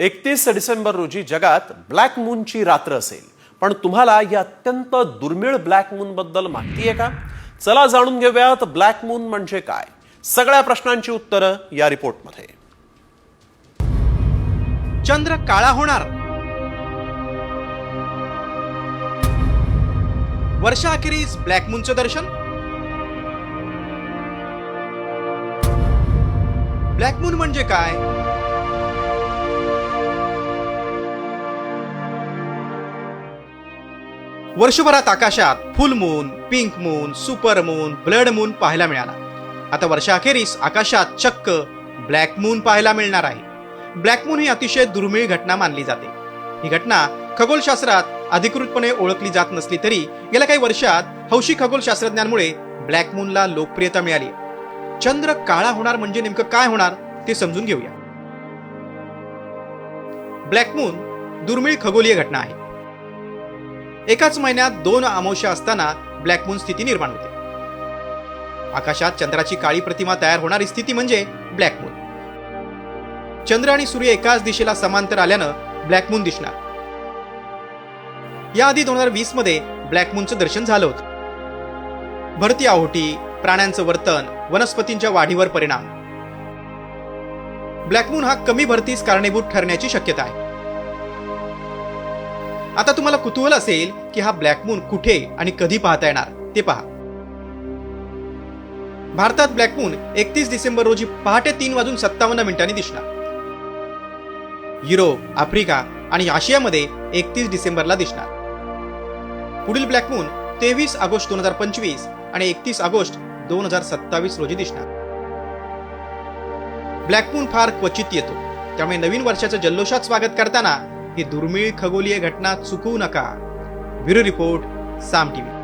एकतीस डिसेंबर रोजी जगात ब्लॅक मूनची रात्र असेल. पण तुम्हाला या अत्यंत दुर्मिळ ब्लॅक मून बद्दल माहिती आहे का? चला जाणून घेऊयात ब्लॅक मून म्हणजे काय. सगळ्या प्रश्नांची उत्तरं या रिपोर्टमध्ये. चंद्र काळा होणार. वर्षाअखेरीस ब्लॅक मूनचं दर्शन. ब्लॅक मून म्हणजे काय? वर्षभरात आकाशात full moon pink moon super moon blood moon पाहायला मिळाला. आता वर्षाअखेरीस आकाशात चक्क ब्लॅक मून पाहायला मिळणार आहे. ब्लॅक मून ही अतिशय दुर्मिळ घटना मानली जाते. ही घटना खगोलशास्त्रात अधिकृतपणे ओळखली जात नसली तरी गेल्या काही वर्षात हौशी खगोलशास्त्रज्ञांमुळे ब्लॅक मूनला लोकप्रियता मिळाली. चंद्र काळा होणार म्हणजे नेमकं काय होणार ते समजून घेऊया. ब्लॅक मून दुर्मिळ खगोलीय घटना आहे. एकाच महिन्यात दोन अमावश्या असताना ब्लॅकमून स्थिती निर्माण होते. आकाशात चंद्राची काळी प्रतिमा तयार होणारी स्थिती म्हणजे ब्लॅकमून चंद्र आणि सूर्य एकाच दिशेला समांतर आल्यानं ब्लॅकमून दिसणार. याआधी दोन हजार वीसमध्ये ब्लॅकमूनचं दर्शन झालं होतं. भरती आहोटी प्राण्यांचं वर्तन वनस्पतींच्या वाढीवर परिणाम. ब्लॅकमून हा कमी भरतीस कारणीभूत ठरण्याची शक्यता आहे. आता तुम्हाला कुतूहल असेल की हा ब्लॅक मून कुठे आणि कधी पाहता येणार? ते पहा. भारतात ब्लॅक मून एकतीस डिसेंबर रोजी पहाटे तीन वाजून सत्तावन्न मिनिटांनी दिसणार. युरोप आफ्रिका आणि आशियामध्ये एकतीस डिसेंबरला दिसणार. पुढील ब्लॅक मून तेवीस ऑगस्ट दोन हजार पंचवीस आणि एकतीस ऑगस्ट दोन हजार सत्तावीस रोजी दिसणार. ब्लॅक मून फार क्वचित येतो. त्यामुळे नवीन वर्षाचं जल्लोषात स्वागत करताना ही दुर्मिळ खगोलीय घटना चुकवू नका. Bureau report Saam TV.